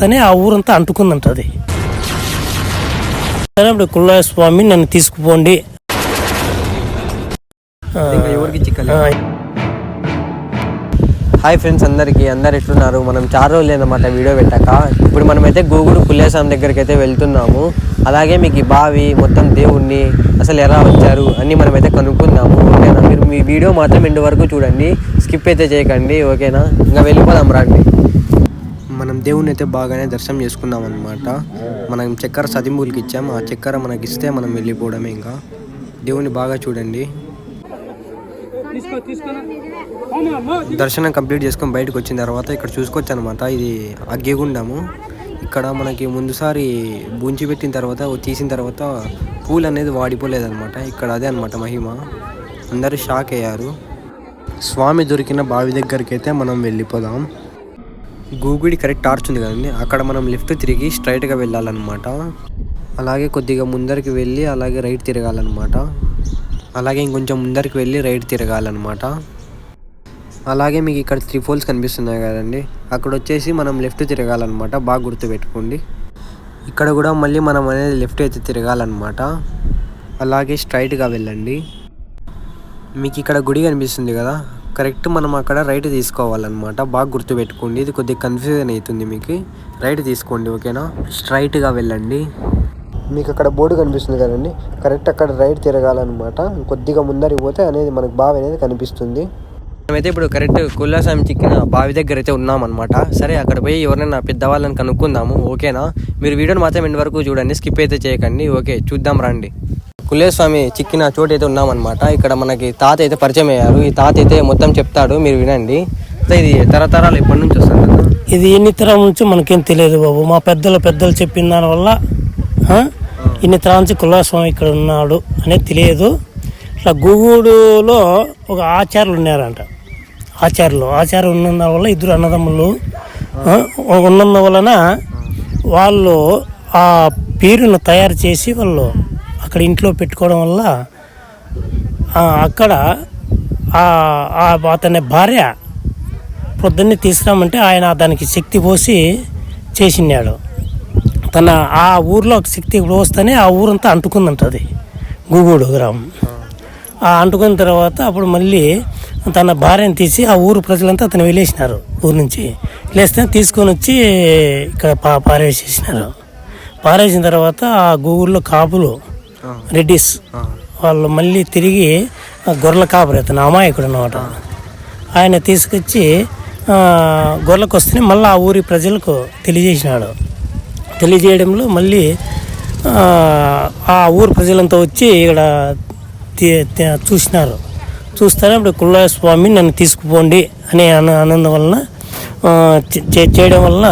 వస్తేనే ఆ ఊరంతా అంటుకుందంట అది సరే అప్పుడు కుళ్ళాయ స్వామి నన్ను తీసుకుపోండి. ఎవరికి హాయ్ ఫ్రెండ్స్ అందరికీ అందరు ఎట్లున్నారు? మనం చాలా రోజులు అన్నమాట వీడియో పెట్టాక. ఇప్పుడు మనమైతే గూగుడు పుల్లేస్వామి దగ్గరికి అయితే వెళ్తున్నాము. అలాగే మీకు ఈ బావి మొత్తం దేవుణ్ణి అసలు ఎలా వచ్చారు అన్ని మనమైతే కనుక్కుందాము. ఓకేనా? మీరు మీ వీడియో మాత్రం ఎండు వరకు చూడండి. స్కిప్ అయితే చేయకండి ఓకేనా? ఇంకా వెళ్ళిపోదాం రండి. మనం దేవుణ్ణి అయితే బాగానే దర్శనం చేసుకున్నాం అనమాట మనం చక్కెర సతింపులకి ఇచ్చాం. ఆ చక్కెర మనకి ఇస్తే మనం వెళ్ళిపోవడమే ఇంకా. దేవుని బాగా చూడండి. దర్శనం కంప్లీట్ చేసుకొని బయటకు వచ్చిన తర్వాత ఇక్కడ చూసుకోవచ్చు అనమాట ఇది అగ్గిగుండము. ఇక్కడ మనకి ముందుసారి బుంచి పెట్టిన తర్వాత తీసిన తర్వాత పూలు అనేది వాడిపోలేదనమాట ఇక్కడ అదే అనమాట మహిమ. అందరూ షాక్ అయ్యారు. స్వామి దొరికిన బావి దగ్గరికి అయితే మనం వెళ్ళిపోదాం. గూగుడి కరెక్ట్ టార్చ్ ఉంది కదండి. అక్కడ మనం లెఫ్ట్ తిరిగి స్ట్రైట్గా వెళ్ళాలన్నమాట. అలాగే కొద్దిగా ముందరికి వెళ్ళి అలాగే రైట్ తిరగాలన్నమాట. అలాగే ఇంకొంచెం ముందరికి వెళ్ళి రైట్ తిరగాలన్నమాట. అలాగే మీకు ఇక్కడ త్రీ ఫోల్స్ కనిపిస్తున్నాయి కదండి. అక్కడ వచ్చేసి మనం లెఫ్ట్ తిరగాలన్నమాట. బాగా గుర్తుపెట్టుకోండి. ఇక్కడ కూడా మళ్ళీ మనం అనేది లెఫ్ట్ అయితే తిరగాలన్నమాట. అలాగే స్ట్రైట్గా వెళ్ళండి. మీకు ఇక్కడ గుడి కనిపిస్తుంది కదా. కరెక్ట్ మనం అక్కడ రైట్ తీసుకోవాలన్నమాట. బాగా గుర్తుపెట్టుకోండి. ఇది కొద్దిగా కన్ఫ్యూజన్ అవుతుంది మీకు. రైట్ తీసుకోండి ఓకేనా? స్ట్రైట్గా వెళ్ళండి. మీకు అక్కడ బోర్డు కనిపిస్తుంది కదండి. కరెక్ట్ అక్కడ రైట్ తిరగాలన్నమాట. కొద్దిగా ముందరికి పోతే అనేది మనకు బావి అనేది కనిపిస్తుంది. మేమైతే ఇప్పుడు కరెక్ట్ కుల్లాస్వామి చిక్కిన బావి దగ్గర అయితే ఉన్నామన్నమాట. సరే అక్కడ పోయి ఎవరైనా పెద్దవాళ్ళని కనుక్కుందాము ఓకేనా? మీరు వీడియోని మాత్రం ఎండ్ వరకు చూడండి. స్కిప్ అయితే చేయకండి. ఓకే చూద్దాం రండి. కుల్లేస్వామి చిక్కిన చోటు అయితే ఉన్నామన్నమాట. ఇక్కడ మనకి తాత అయితే పరిచయం అయ్యారు. ఈ తాత అయితే మొత్తం చెప్తాడు మీరు వినండి. ఇది తరతరాలు ఎప్పటి నుంచి వస్తుంది కదా ఇది ఎన్ని తరం నుంచి మనకేం తెలియదు బాబు. మా పెద్దలు పెద్దలు చెప్పిన దానివల్ల ఇన్ని తరాల నుంచి కులాస్వామి ఇక్కడ ఉన్నాడు అనేది తెలియదు. ఇట్లా గూగుడులో ఒక ఆచార్యులు ఉన్నారంట. ఆచార్యులు. ఆచార్యులు ఉన్న వల్ల ఇద్దరు అన్నదమ్ములు ఉన్నందు వలన వాళ్ళు ఆ పేరును తయారు చేసి వాళ్ళు అక్కడ ఇంట్లో పెట్టుకోవడం వల్ల అక్కడ అతని భార్య పొద్దున్నే తీసుకురామంటే ఆయన దానికి శక్తి పోసి చేసినాడు తన ఆ ఊర్లో ఒక శక్తి పోస్తేనే ఆ ఊరంతా అంటుకుందంట అది. గూగూడు గ్రామం. ఆ అంటుకున్న తర్వాత అప్పుడు మళ్ళీ తన భార్యను తీసి ఆ ఊరు ప్రజలంతా అతను వెళ్ళేసినారు ఊరు నుంచి. లేస్తే తీసుకొని వచ్చి ఇక్కడ పా పారేసేసినారు. పారేసిన తర్వాత ఆ గూగుల్లో కాపులు రెడ్డిస్. వాళ్ళు మళ్ళీ తిరిగి గొర్రెల కాపరి అతను అమాయకుడు అన్నమాట. ఆయన తీసుకొచ్చి గొర్రెలకు వస్తే మళ్ళీ ఆ ఊరి ప్రజలకు తెలియజేసినాడు. తెలియజేయడంలో మళ్ళీ ఆ, ఊరు ప్రజలంతా వచ్చి ఇక్కడ చూసినారు. చూస్తేనే ఇప్పుడు కుల్లాయ స్వామి నన్ను తీసుకుపోండి అని ఆనందం వలన చేయడం వలన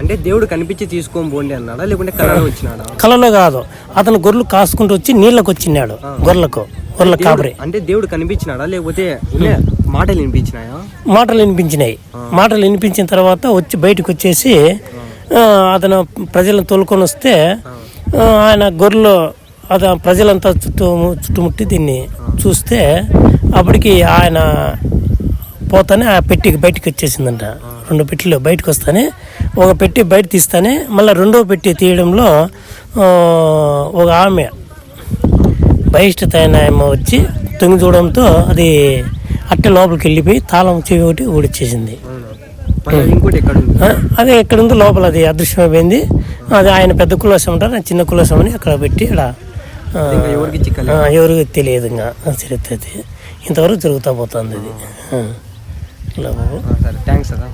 అంటే దేవుడు కనిపించి తీసుకొని పోండి అన్నాడా? లేకుంటే కళలో వచ్చినాడా? కలలో కాదు. అతను గొర్రెలు కాసుకుంటూ వచ్చి నీళ్ళకు వచ్చినాడు గొర్రెలకు గొర్రెల కాపరి. అంటే దేవుడు కనిపించినాడా? లేకపోతే మాటలు వినిపించినాయా? మాటలు వినిపించినాయి. మాటలు వినిపించిన తర్వాత వచ్చి బయటకు వచ్చేసి అతను ప్రజలను తోలుకొని వస్తే ఆయన గొర్రెలు అతను ప్రజలంతా చుట్టూ చుట్టుముట్టి దీన్ని చూస్తే అప్పటికి ఆయన పోతానే ఆ పెట్టికి బయటకు వచ్చేసిందంట. రెండు పెట్టెలు బయటకు వస్తానే ఒక పెట్టి బయట తీస్తానే మళ్ళీ రెండో పెట్టి తీయడంలో ఒక ఆమె బహిష్ట అయిన ఆమె వచ్చి తొంగి చూడడంతో అది అట్టే లోపలికి వెళ్ళిపోయి తాళం చెవి ఒకటి ఊడిచ్చేసింది. అదే ఎక్కడ ఉందో లోపల అది అదృశ్యమైపోయింది. అది ఆయన పెద్ద కులాసం ఉంటారు చిన్న కులాసం అని అక్కడ పెట్టి ఇక్కడ ఎవరికి తెలియదు ఇంకా చరిత్ర అది ఇంతవరకు జరుగుతూ పోతుంది ఇది ఆ. ఇట్లా బాబు ఆ, సరే థ్యాంక్స్ కదా